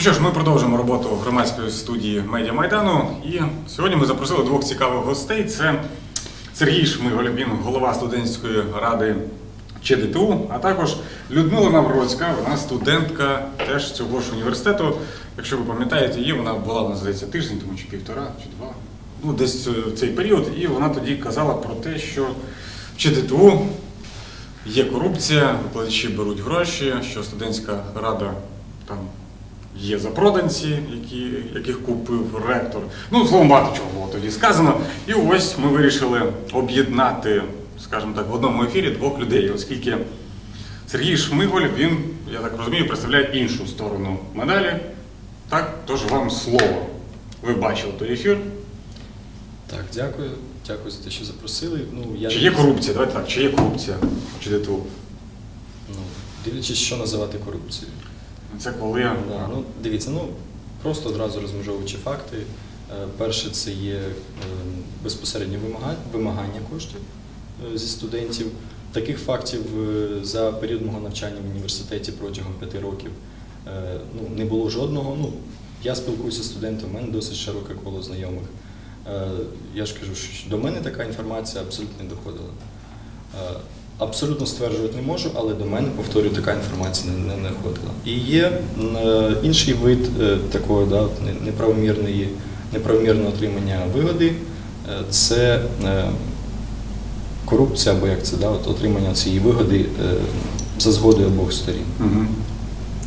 Ну що ж, ми продовжуємо роботу громадської студії Медіа Майдану. І сьогодні ми запросили двох цікавих гостей. Це Сергій Шмиголь, він голова студентської ради ЧДТУ, а також Людмила Навроцька, вона студентка теж цього ж університету. Якщо ви пам'ятаєте її, вона була, вона, здається, тиждень, тому чи півтора, чи два. Ну, десь е, в цей період. І вона тоді казала про те, що в ЧДТУ є корупція, викладачі беруть гроші, що студентська рада там є запроданці, які, яких купив ректор. Ну, словом, багато чого було тоді сказано. І ось ми вирішили об'єднати, скажімо так, в одному ефірі двох людей, оскільки Сергій Шмиголь, він, я так розумію, представляє іншу сторону медалі. Так, тож вам слово. Ви бачили той ефір. Так, дякую. Дякую за те, що запросили. Ну, я Чи є корупція? Давайте так, чи є корупція в ЧДТУ? Ну, дивлячись, що називати корупцією. Це коли Да, ну, дивіться, ну просто одразу розмежовуючи факти. Е, Перше, це є е, безпосередньо вимагання, коштів е, зі студентів. Таких фактів за період мого навчання в університеті протягом п'яти років ну, не було жодного. Ну, я спілкуюся з студентами, в мене досить широке коло знайомих. Я ж кажу, що до мене така інформація абсолютно не доходила. Абсолютно стверджувати не можу, але до мене, повторюю, така інформація не, не доходила. І є е, інший вид е, такого да, неправомірної, неправомірного отримання вигоди е, це е, корупція, або як це да, от отримання цієї вигоди е, за згодою обох сторін. Угу.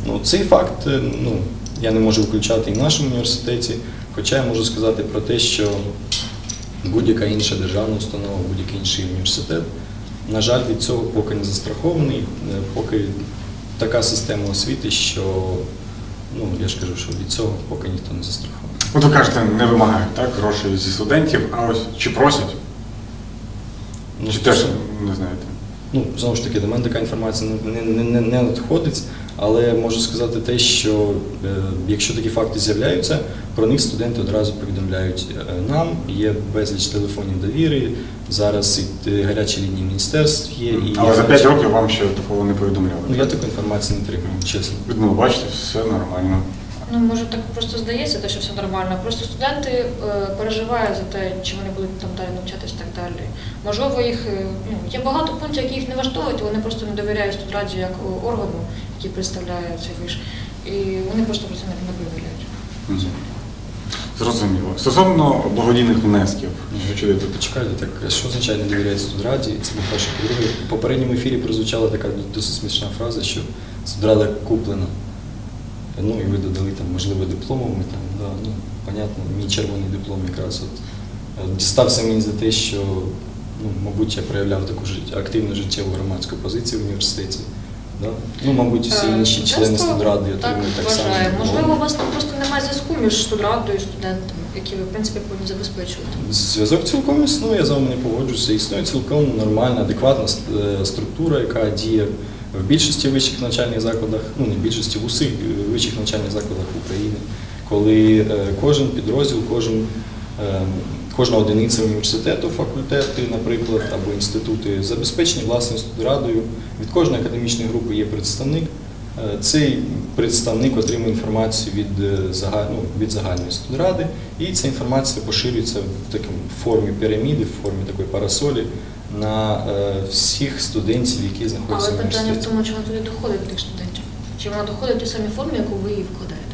Ну, цей факт е, ну, я не можу включати і в нашому університеті, хоча я можу сказати про те, що будь-яка інша державна установа, будь-який інший університет, на жаль, від цього поки не застрахований, е, поки така система освіти, що ну, я ж кажу, що від цього поки ніхто не застрахований. От ви кажете, не вимагають так, грошей зі студентів, а ось чи просять, Ну, чи теж не знаєте. Ну, знову ж таки, до мене така інформація не, не, не, не надходить, але можу сказати те, що е, якщо такі факти з'являються, про них студенти одразу повідомляють е, нам. Є безліч телефонів довіри. Зараз і е, гарячі лінії міністерств є. І Але за 5 років вам ще такого не повідомляли. Ну, я таку інформацію не отримав, чесно. Ну, бачите, все нормально. Ну, може, так просто здається, те, що все нормально. Просто студенти е, переживають за те, чи вони будуть там далі навчатись і так далі. Можливо, їх е, ну, є багато пунктів, які їх не влаштовують, вони просто не довіряють студраді як е, органу, який представляє цей виш. І вони просто про це не, повідомляють. Зрозуміло. Стосовно благодійних внесків, тут? Почекайте, так що означає не довіряють студраді? Це по-перше. По-друге, в попередньому ефірі прозвучала така досить смішна фраза, що студрада куплена. Ну і ви додали там, можливо, дипломами там, да, ну, понятно, мій червоний диплом якраз от е, дістався мені за те, що, ну, мабуть, я проявляв таку активну життєву громадську позицію в університеті. Да? Ну, мабуть, всі Е, інші члени студентство студради отримують так само. Можливо, у вас там просто немає зв'язку між студрадою і студентами, які ви, в принципі, повинні забезпечувати. Зв'язок цілком існує, я з вами не погоджуюся. Існує цілком нормальна, адекватна е, структура, яка діє в більшості вищих навчальних закладах, ну не в більшості в усіх е, вищих навчальних закладах України, коли е, кожен підрозділ, кожен, е, кожна одиниця університету, факультети, наприклад, або інститути забезпечені власною студрадою. Від кожної академічної групи є представник. Цей представник отримує інформацію від, ну, від загальної студради, і ця інформація поширюється в такому формі піраміди, в формі такої парасолі на е, всіх студентів, які знаходяться Але в питання в тому, чи вона туди доходить до тих студентів. Чи вона доходить в тій самій формі, яку ви її вкладаєте?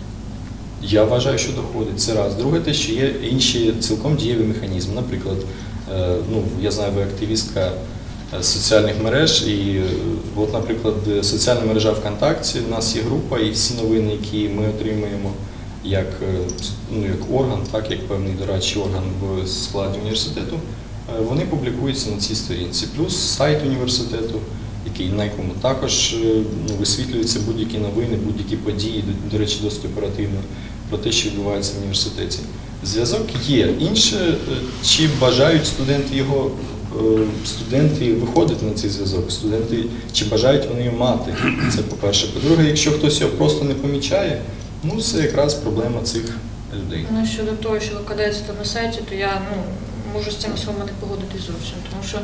Я вважаю, що доходить. Це раз. Друге, те, що є інші цілком дієві механізми. Наприклад, е, ну я знаю, ви активістка е, соціальних мереж, і от, наприклад, соціальна мережа ВКонтакті, у нас є група, і всі новини, які ми отримуємо як, ну, як орган, так як певний дорадчий орган в складі університету, вони публікуються на цій сторінці. Плюс сайт університету, який на якому також е, ну, висвітлюються будь-які новини, будь-які події, до, речі, досить оперативно про те, що відбувається в університеті. Зв'язок є. Інше, е, чи бажають студенти його, е, студенти виходити на цей зв'язок, студенти, чи бажають вони його мати. Це по-перше. По-друге, якщо хтось його просто не помічає, ну це якраз проблема цих людей. Ну, щодо того, що викладається на сайті, то я ну, можу з цим словом не погодитись зовсім. Тому що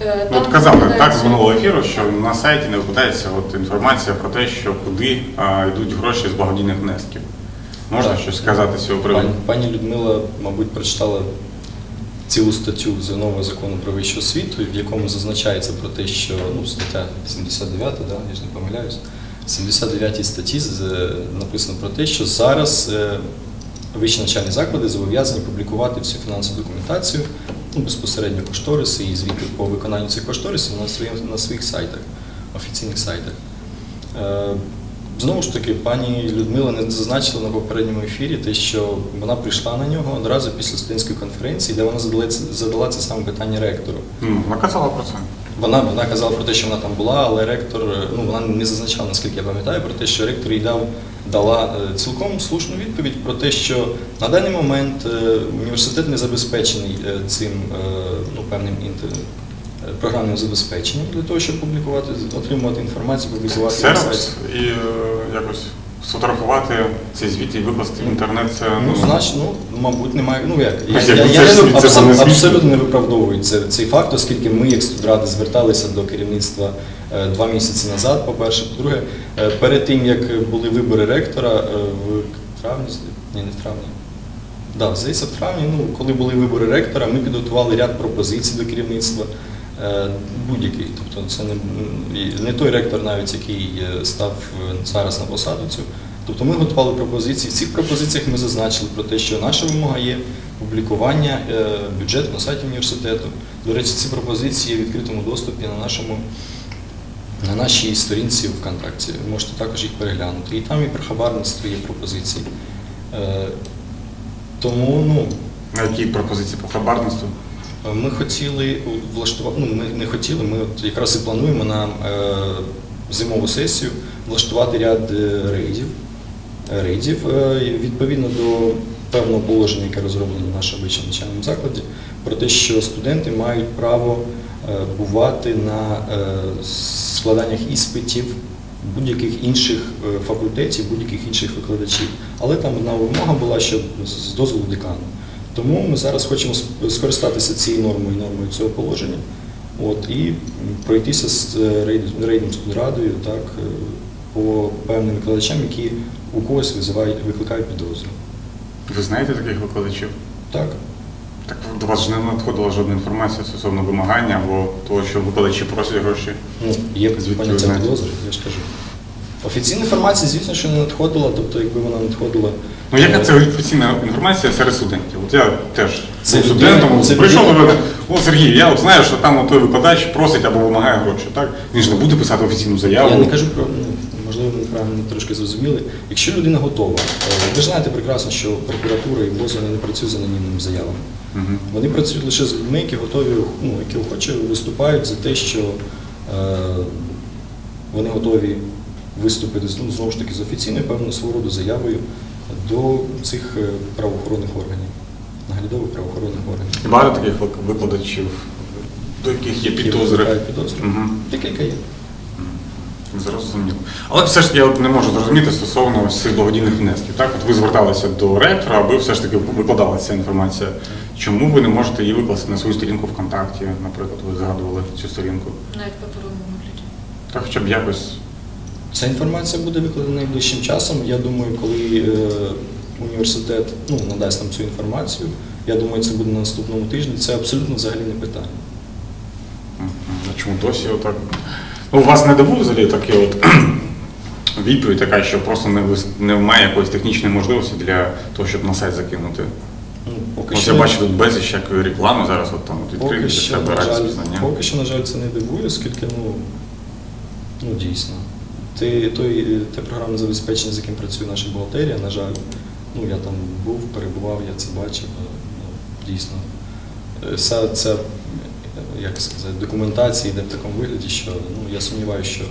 е, Ну, там от казали так викладається- з минулого ефіру, що на сайті не викладається от інформація про те, що куди а, йдуть гроші з благодійних внесків. Можна Так. щось сказати з цього приводу? Пані, пані Людмила, мабуть, прочитала цілу статтю з нового закону про вищу освіту, в якому зазначається про те, що ну, стаття 79, да, я ж не помиляюсь, в 79 статті з- написано про те, що зараз е, вищі навчальні заклади зобов'язані публікувати всю фінансову документацію, ну, безпосередньо кошториси і звіти по виконанню цих кошторисів на своїх, на своїх сайтах, офіційних сайтах. Е, Знову ж таки, пані Людмила не зазначила на попередньому ефірі те, що вона прийшла на нього одразу після студентської конференції, де вона задала, це- задала це саме питання ректору. Вона казала про це. Вона, вона казала про те, що вона там була, але ректор, е, ну вона не зазначала, наскільки я пам'ятаю, про те, що ректор їй дав дала е, цілком слушну відповідь про те, що на даний момент е, університет не забезпечений е, цим ну, певним інтер... програмним забезпеченням для того, щоб публікувати, отримувати інформацію, публікувати. Сервіс і якось сфотографувати ці звіти і викласти в інтернет. Це Ну, значить, ну, мабуть, немає. Ну як? Я, я, я, це не- це не абсолютно не виправдовую це, цей факт, оскільки ми, як студради, зверталися до керівництва е, два місяці назад, по-перше. По-друге, е, перед тим, як були вибори ректора е, в травні, ні, не в травні. Да, здається, в травні, ну, коли були вибори ректора, ми підготували ряд пропозицій до керівництва. Е, Будь-який. Тобто це не, не той ректор, навіть який е, став е, зараз на посаду цю. Тобто ми готували пропозиції. В цих пропозиціях ми зазначили про те, що наша вимога є публікування бюджету на сайті університету. До речі, ці пропозиції є в відкритому доступі на нашому на нашій сторінці ВКонтакті. Ви можете також їх переглянути. І там і про хабарництво є пропозиції. Тому ну, на які пропозиції по хабарництву? Ми хотіли влаштувати, ну ми не хотіли, ми от якраз і плануємо на е, зимову сесію влаштувати ряд е, рейдів. е, рейдів е, відповідно до певного положення, яке розроблено в нашому вищому навчальному закладі, про те, що студенти мають право е, бувати на е, складаннях іспитів будь-яких інших е, факультетів, будь-яких інших викладачів. Але там одна вимога була, що з дозволу декану. Тому ми зараз хочемо скористатися цією нормою, нормою цього положення, от, і пройтися з е, рейд- рейдом студрадою так, е, по певним викладачам, які у когось визивають, викликають підозру. Ви знаєте таких викладачів? Так? Так до вас ж не надходила жодна інформація стосовно вимагання або того, що викладачі просять гроші. Ну, є поняття підозри, я ж кажу. Офіційна інформація, звісно, що не надходила, тобто, якби вона надходила. Ну, яка це офіційна інформація серед студентів? От я теж Це був студентом, це прийшов до мене, о, Сергій, я от знаю, що там той викладач просить або вимагає гроші, так? Він ж не буде писати офіційну заяву. Я не кажу про ну, можливо, ми неправильно трошки зрозуміли. Якщо людина готова, е, ви ж знаєте прекрасно, що прокуратура і ВОЗ не працюють з анонімними заявами. Мгм. Вони працюють лише з людьми, які готові, ну, які охоче виступають за те, що е, вони готові виступити ну, знову ж таки з офіційною певною свого роду заявою до цих е, правоохоронних органів, наглядових правоохоронних органів. І Багато таких викладачів, до яких є підозри. Декілька є. Зрозуміло. Але все ж я от не можу зрозуміти стосовно цих благодійних внесків. Так, от ви зверталися до ректора, аби все ж таки викладалася ця інформація. Чому ви не можете її викласти на свою сторінку ВКонтакті, наприклад, ви згадували цю сторінку? Навіть паперовому вигляді. Так, хоча б якось. Ця інформація буде викладена найближчим часом. Я думаю, коли е, університет ну, надасть нам цю інформацію, я думаю, це буде на наступному тижні. Це абсолютно взагалі не питання. А чому досі отак? Ну, у вас не дивує взагалі таке от відповідь така, що просто не немає якоїсь технічної можливості для того, щоб на сайт закинути. Ну, поки Ось що, я бачу тут безліч всякої реклами зараз, от там от відкрити поки що, на жаль, пізнання. поки що, на жаль, це не дивує, оскільки ну, ну дійсно. Ти, той, те програмне забезпечення, з яким працює наша бухгалтерія, на жаль, ну я там був, перебував, я це бачив. Ну, дійсно. Е, Вся ця як сказати, документація йде в такому вигляді, що ну, я сумніваюся, що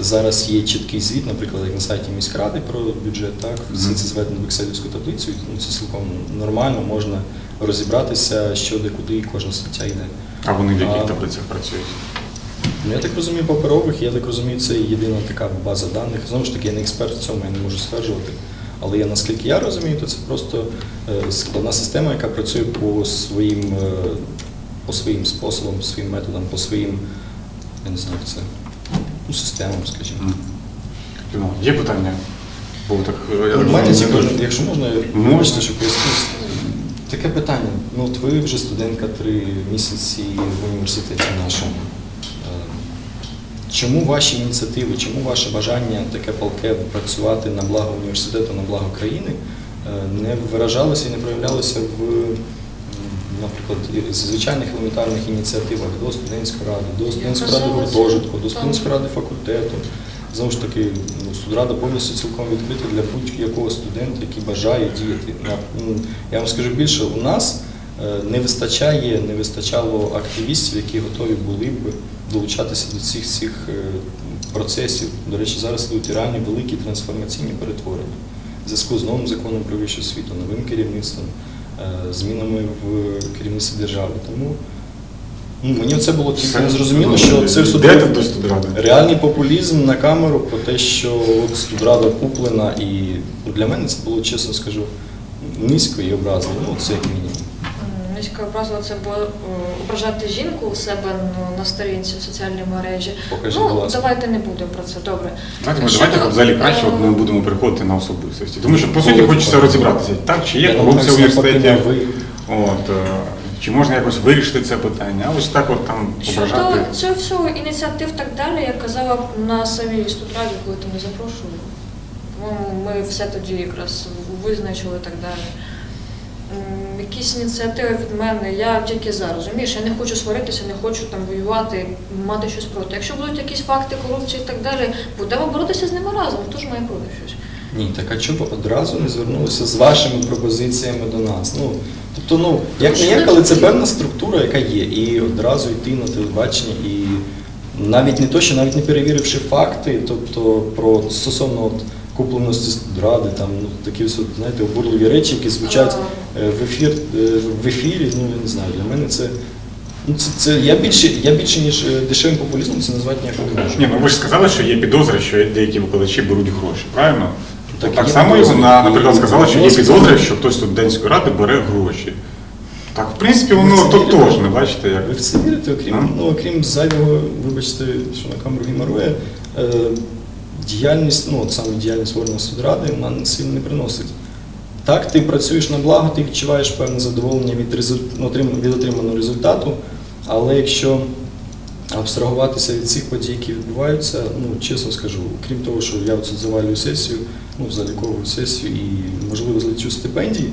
зараз є чіткий звіт, наприклад, як на сайті міськради про бюджет, так, все Мгм. це зведено в екселівську таблицю, і, ну, це цілком нормально, можна розібратися, що де куди кожна стаття йде. А вони в яких таблицях працюють? Ну, я так розумію, паперових, я так розумію, це єдина така база даних. Знову ж таки, я не експерт в цьому, я не можу стверджувати. Але я, наскільки я розумію, то це просто е, складна система, яка працює по своїм, е, по своїм способам, по своїм методам, по своїм, я не знаю, це, ну, системам, скажімо. Ну, Є питання? Бо так, я У розумію, мене не цікаво, якщо можна, Можна. вибачте, що поясню. Таке питання. Ну, от ви вже студентка три місяці в університеті нашому. Чому ваші ініціативи, чому ваше бажання таке палке працювати на благо університету, на благо країни е, не виражалося і не проявлялося в, наприклад, звичайних елементарних ініціативах до студентської ради, до студентської ради гуртожитку, до студентської ради факультету. Знову ж таки, ну, студрада повністю цілком відкрита для будь-якого студента, який бажає діяти. Я вам скажу більше, у нас е, не вистачає, не вистачало активістів, які готові були б долучатися до цих всіх е, процесів. До речі, зараз йдуть реальні великі трансформаційні перетворення в зв'язку з новим законом про вищу освіту, новим керівництвом, е, змінами в керівництві держави. Тому ну, мені це було тільки не зрозуміло, що це все? Реальний популізм на камеру про те, що от студрада куплена, і ну, для мене це було, чесно скажу, низько і образливо. Ну, це як мінімум. М, Низько це було е, ображати жінку у себе ну, на сторінці в соціальній мережі. Покажіть, будь ну, ласка. давайте не будемо про це. Добре. Давайте, ми, Щодо, давайте взагалі краще е, от, ми будемо переходити на особистості. Тому що, по суті, Коли хочеться розібратися, так чи є корупція в університеті, от, е, чи можна якось вирішити це питання, а ось так от там Щодо ображати. цього всього ініціатив так далі, я казала на самій студраді, коли ти не запрошували. По-моєму, ми все тоді якраз визначили і так далі. М, Якісь ініціативи від мене, я тільки за, розумієш, я не хочу сваритися, не хочу там воювати, мати щось проти. Якщо будуть якісь факти корупції і так далі, будемо боротися з ними разом. Хто ж має проти щось? Ні, так а чого одразу не звернулися з вашими пропозиціями до нас? Ну, тобто, ну, як не як, але це певна структура, яка є. І одразу йти на телебачення і навіть не то, що навіть не перевіривши факти, тобто про стосовно от, купленості студради, там ну, такі от, знаєте, обурливі речі, які звучать е, в ефір е, в ефірі, ну я не знаю, для мене це. Ну, це, це я більше, я більше, ніж е, дешевим популізмом, це назвати ніяк не можу. Ні, ну ви ж сказали, що є підозри, що деякі викладачі беруть гроші, правильно? Так, Так, само підозри. наприклад, сказала, що є підозри, що хтось студентської ради бере гроші. Так, в принципі, воно тотожне, бачите, як. Ви в це вірите, окрім, А? ну, окрім зайвого, вибачте, що на камеру геморроя, е, діяльність, ну от саме діяльність органу судради, вона не сильно не приносить. Так, ти працюєш на благо, ти відчуваєш певне задоволення від, результ... ну, від отриманого результату, але якщо абстрагуватися від цих подій, які відбуваються, ну чесно скажу, крім того, що я оце завалюю сесію, ну заліковую сесію і можливо злечу стипендії,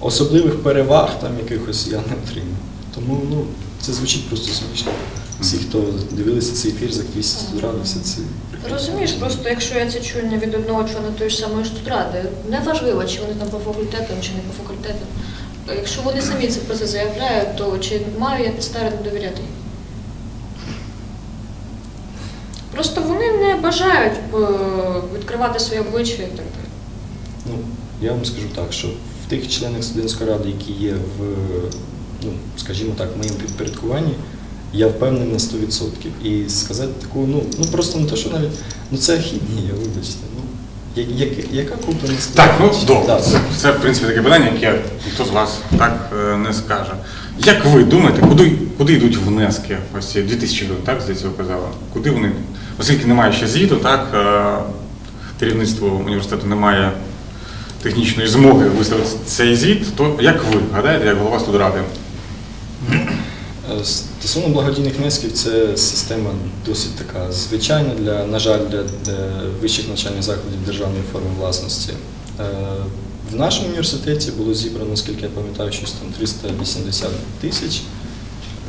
особливих переваг там якихось я не отримую. Тому ну це звучить просто смішно. Всі, хто дивилися цей ефір за квісті ради, все це Розумієш, просто якщо я це чую не від одного члена тої ж самої студради, неважливо, чи вони там по факультетам, чи не по факультетам. Якщо вони самі це про це заявляють, то чи маю я підстави не довіряти їм? Просто вони не бажають е, відкривати своє обличчя і так далі. Ну, я вам скажу так, що в тих членах студентської ради, які є в, ну, скажімо так, в моєму підпорядкуванні, я впевнений на 100%. І сказати таку, ну, ну просто не те, що навіть, ну це ахіднія, вибачте. Ну, я- як, яка купленість? Так, ну добре. Да. Це, це, в принципі, таке питання, яке ніхто з вас так е, не скаже. Як ви думаєте, куди, куди йдуть внески? Ось ці 2000 гривень, так, здається, ви казали? Куди вони? Оскільки немає ще звіту, так, е, керівництво університету не має технічної змоги виставити цей звіт, то як ви гадаєте, як голова студради? Стосовно благодійних внесків, це система досить така звичайна для, на жаль, для, вищих навчальних закладів державної форми власності. Е, В нашому університеті було зібрано, наскільки я пам'ятаю, щось там 380 тисяч.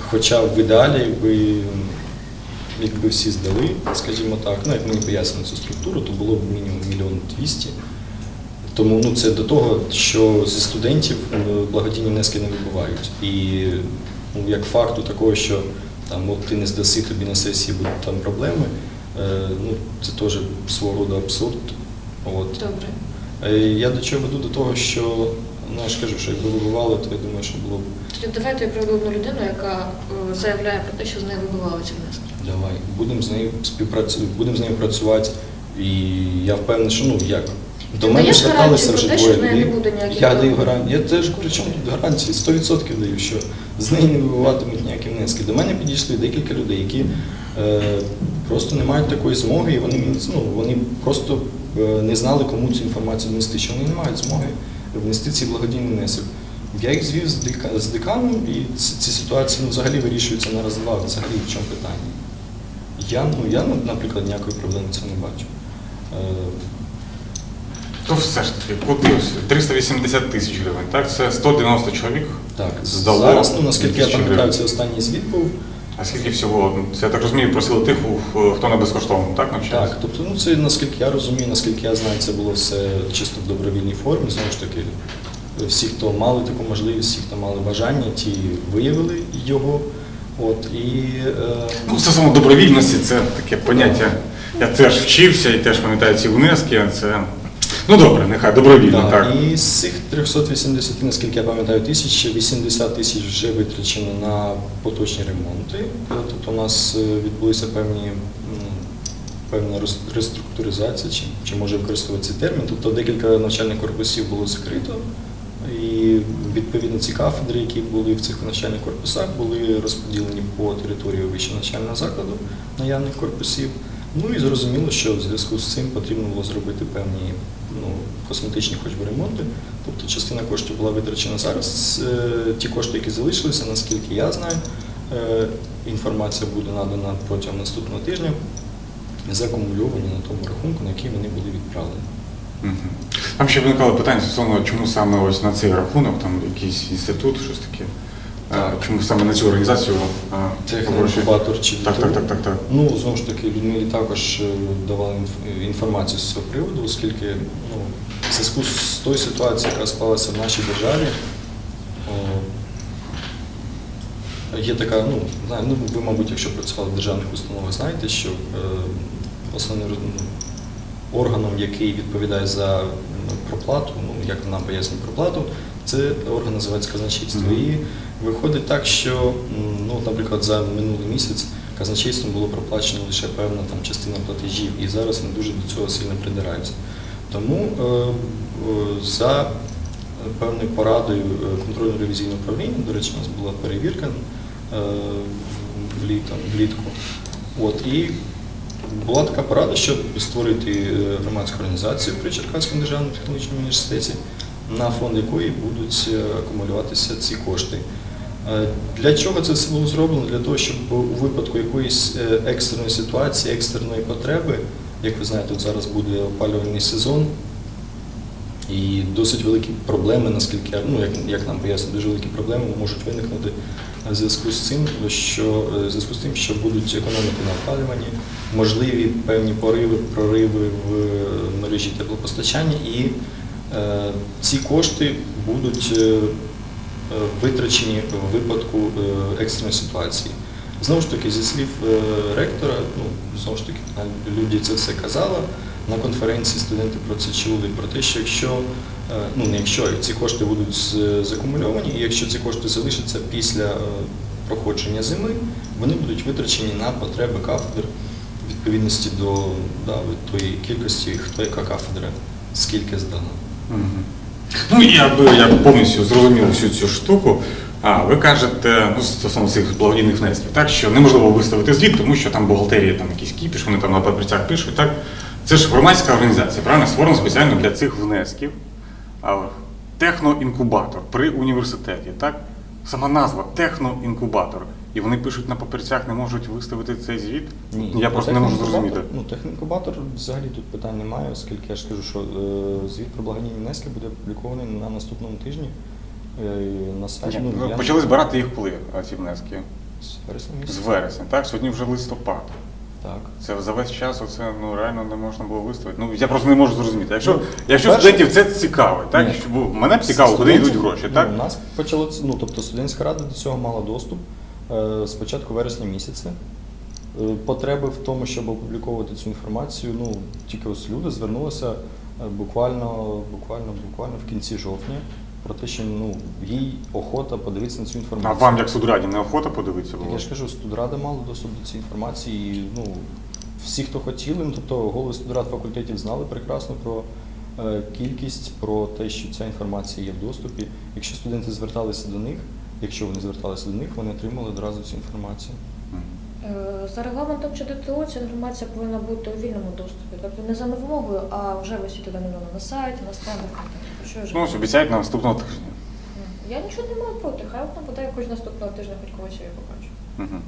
Хоча в ідеалі, якби, якби всі здали, скажімо так, ну як мені пояснили цю структуру, то було б мінімум мільйон двісті. Тому ну, це до того, що зі студентів е, благодійні внески не вибувають. І як факту такого, що там, от ти не здаси, тобі на сесії будуть там проблеми, е, ну, це теж свого роду абсурд. От. Добре. Е, Я до чого веду? До того, що ну, я ж кажу, що якби вибивали, то я думаю, що було б Тоді давайте я приведу одну людину, яка е, заявляє про те, що з нею вибивали ці внески. давай. Будемо з нею співпрацювати, будемо з нею працювати. І я впевнений, що ну як. До Ти мене зверталися вже те, двоє не людей. буде Я даю гарантію. Я теж при чому тут гарантії? 100% даю, що з неї не вибиватимуть ніякі внески. До мене підійшли декілька людей, які е, просто не мають такої змоги, і вони, ну, вони просто е, не знали, кому цю інформацію внести, що вони не мають змоги внести цей благодійний внесок. Я їх звів з, дека- з деканом, і ці, ці ситуації ну, взагалі вирішуються на раз-два. Взагалі в чому питання? Я, ну, я, наприклад, ніякої проблеми в цьому не бачу. Е, То все ж таки, подивився, 380 тисяч гривень, так? Це 190 чоловік. Так, Здало зараз, ну, наскільки я 2000 пам'ятаю, гривень. це останній звіт був. А скільки всього? Це я так розумію, просили тих, у- хто на безкоштовному, так, навчається? Так, тобто, ну це наскільки я розумію, наскільки я знаю, це було все чисто в добровільній формі. Знову ж таки, всі, хто мали таку можливість, всі, хто мали бажання, ті виявили його. От і е, Ну, стосовно добровільності, це таке поняття. Я теж вчився і теж пам'ятаю ці внески. Це ну добре, нехай добровільно, да, так. і з цих 380, наскільки я пам'ятаю, тисяч 80 тисяч вже витрачено на поточні ремонти. Тобто у нас е, відбулися певні. Певна реструктуризація, чи, чи може використовувати цей термін. Тобто декілька навчальних корпусів було закрито, і відповідно ці кафедри, які були в цих навчальних корпусах, були розподілені по території вищого навчального закладу наявних корпусів. Ну і зрозуміло, що в зв'язку з цим потрібно було зробити певні ну, косметичні хоч би ремонти. Тобто частина коштів була витрачена зараз. Е, Ті кошти, які залишилися, наскільки я знаю, е, інформація буде надана протягом наступного тижня, закумульовані на тому рахунку, на який вони були відправлені. Там ще виникало питання стосовно, чому саме ось на цей рахунок, там якийсь інститут, щось таке. Чому саме на цю організацію е, гроші? Технокубатор чи Так, так, так, так, так. Ну, знову ж таки, Людмилі також е, давали інформацію з цього приводу, оскільки ну, в зв'язку з тою ситуацією, яка склалася в нашій державі, є така, ну, знаю, ну, ви, мабуть, якщо працювали в державних установах, знаєте, що е, основним ну, органом, який відповідає за проплату, ну, як нам пояснюють проплату, це орган називається казначейство. Мгм. І виходить так, що, ну, наприклад, за минулий місяць казначейством було проплачено лише певна там, частина платежів, і зараз вони дуже до цього сильно придираються. Тому е, е, за певною порадою е, контрольно-ревізійного управління, до речі, у нас була перевірка влітку. От, і була така порада, щоб створити громадську організацію при Черкаському державному технологічному університеті, на фонд якої будуть акумулюватися ці кошти. Для чого це було зроблено? Для того, щоб у випадку якоїсь е, екстреної ситуації, екстреної потреби, як ви знаєте, от зараз буде опалювальний сезон, і досить великі проблеми, наскільки ну, як, як нам пояснюють, дуже великі проблеми можуть виникнути в зв'язку з цим, що е, в зв'язку з тим, що будуть економити на опалюванні, можливі певні пориви, прориви в е, мережі теплопостачання, і е, ці кошти будуть витрачені в випадку е, екстреної ситуації. Знову ж таки, зі слів е, ректора, ну знову ж таки, люди це все казали. На конференції студенти про це чули, про те, що якщо, е, ну не якщо, ці кошти будуть закумульовані, і якщо ці кошти залишаться після проходження зими, вони будуть витрачені на потреби кафедр відповідності до да, тої кількості, хто яка кафедра, скільки здана. Ну, я би я повністю зрозумів всю цю штуку. А ви кажете, ну, стосовно цих благодійних внесків, так, що неможливо виставити звіт, тому що там бухгалтерія, там якийсь кіпіш, вони там на папірцях пишуть. Так? Це ж громадська організація, правильно? Створена спеціально для цих внесків. Техноінкубатор при університеті, так? Сама назва техноінкубатор. І вони пишуть на папірцях, не можуть виставити цей звіт. Я просто не можу зрозуміти. Ну, технікубатор взагалі тут питань немає, оскільки я ж кажу, що е, звіт про благодійні внески буде опублікований на наступному тижні е, на сайті. Ні, Ну, я- Почали збирати їх коли, а, ці внески? з вересня З місяця. вересня, так? Сьогодні вже листопад. Так. Це за весь час оце ну реально не можна було виставити. Ну я просто не можу зрозуміти. Якщо, Ну, якщо перше- студентів це цікавить, так? Ні. Що, мене б цікаво, куди Студентів- йдуть гроші, ну, так? У нас почало це- ну, тобто студентська рада до цього мала доступ з початку вересня місяця. Е, Потреби в тому, щоб опубліковувати цю інформацію, ну тільки ось люди звернулися е, буквально, буквально, буквально в кінці жовтня про те, що ну їй охота подивитися на цю інформацію. А вам, як судраді, неохота подивитися Як було? я ж кажу, студрада мала доступ до цієї інформації. І, ну, всі, хто хотіли, ну, тобто голови студрад факультетів знали прекрасно про е, кількість, про те, що ця інформація є в доступі. Якщо студенти зверталися до них, якщо вони зверталися до них, вони отримали одразу цю інформацію. Е, За регламентом ЧДТУ ця інформація повинна бути у вільному доступі, тобто не за вимогою, а вже висіти данину на сайті, на стендах. Що я вже Ну, обіцяють на наступного тижня. Я нічого не маю проти, хай вона буде якось наступного тижня, хоч когось я побачу. Угу.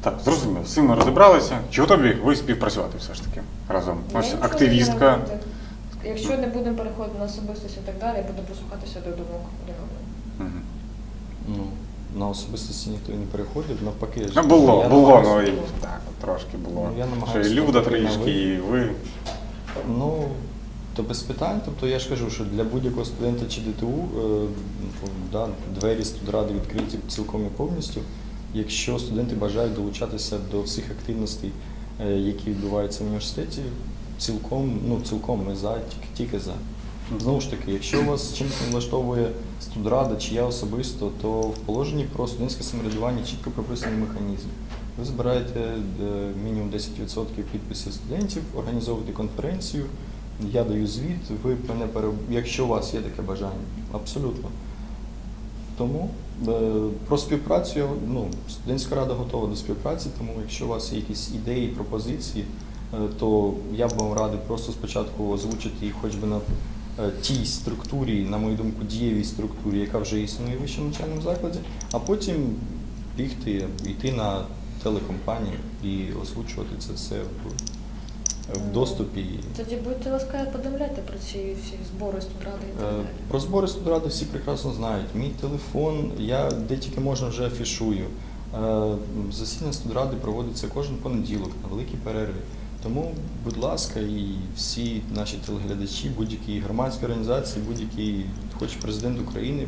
Так, зрозуміло, з цим ми розібралися. Чи готові ви співпрацювати все ж таки разом? Я Ось нічого не активістка. маю проти. Якщо не будемо переходити на особистості і так далі, будемо прислухатися до думок один одного. Мгм. Ну, на особистості ніхто і не переходив, навпаки. Ну, було, я було, ну і так, трошки було. Ну, я Що намагаюся і Люда бути на трішки, ви. і ви. Ну, то без питань. Тобто я ж кажу, що для будь-якого студента чи ДТУ е, ну, да, двері студради відкриті цілком і повністю. Якщо студенти бажають долучатися до всіх активностей, е, які відбуваються в університеті, цілком, ну, цілком ми за, тільки, тільки за. Знову ж таки, якщо вас чимось не влаштовує студрада чи я особисто, то в положенні про студентське самоврядування чітко прописаний механізм. Ви збираєте е, мінімум 10% підписів студентів, організовуєте конференцію, я даю звіт, ви мене пере... якщо у вас є таке бажання. Абсолютно. Тому е, про співпрацю ну, студентська рада готова до співпраці, тому якщо у вас є якісь ідеї, пропозиції, е, то я б вам радив просто спочатку озвучити їх хоч би на тій структурі, на мою думку, дієвій структурі, яка вже існує в вищому навчальному закладі, а потім бігти, йти на телекомпанію і озвучувати це все в, в доступі. Тоді будьте ласкаві подивляти про ці всі збори студради і так Е, далі. Про збори студради всі прекрасно знають. Мій телефон, я де тільки можна вже афішую. Е, Засідання студради проводиться кожен понеділок на великій перерві. Тому, будь ласка, і всі наші телеглядачі, будь-які громадські організації, будь-який, хоч президент України,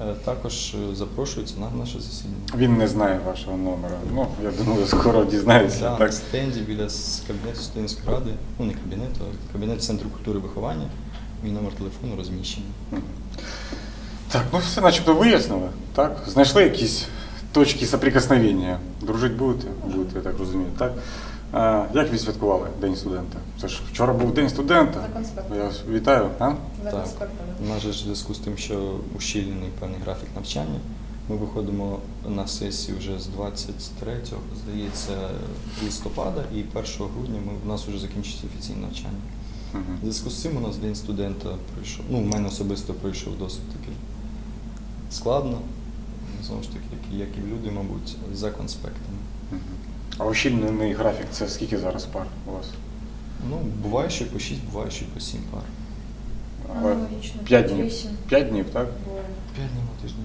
е, також е, запрошуються на наше засідання. Він не знає вашого номера. Ну, я думаю, скоро дізнається. Да, на стенді біля кабінету студентської ради, ну не кабінету, а кабінет Центру культури і виховання. Мій номер телефону розміщений. Так, ну все начебто вияснили. Так? Знайшли якісь точки соприкосновення. Дружить будете? Будете, я так розумію. Так? А, як ви святкували День студента? Це ж вчора був День студента. За конспектом. Я вас вітаю. А? За Так. конспектами. У нас же в зв'язку з тим, що ущільнений певний графік навчання. Ми виходимо на сесію вже з 23, здається, листопада, і 1 грудня ми, у нас вже закінчиться офіційне навчання. В зв'язку з цим у нас День студента пройшов. Ну, в мене особисто пройшов досить таки складно. Знову ж таки, як і- в люди, мабуть, за конспектами. А ущільнений графік це скільки зараз пар у вас? Ну, буває, що по 6, буває, що й по 7 пар. Аналогічно. П'ять днів. Вісім. П'ять днів, так? Буває. 5 днів на тиждень.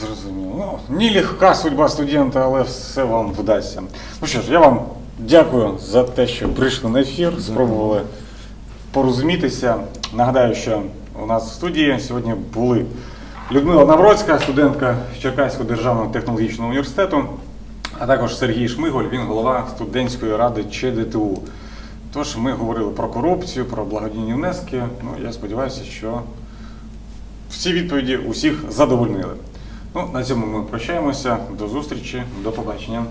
Зрозуміло. Ну, нелегка судьба студента, але все вам вдасться. Ну що ж, я вам дякую за те, що прийшли на ефір, спробували порозумітися. Нагадаю, що у нас в студії сьогодні були Людмила Навроцька, студентка Черкаського державного технологічного університету, а також Сергій Шмиголь, він голова студентської ради ЧДТУ. Тож ми говорили про корупцію, про благодійні внески. Ну, я сподіваюся, що всі відповіді усіх задовольнили. Ну, на цьому ми прощаємося. До зустрічі, до побачення.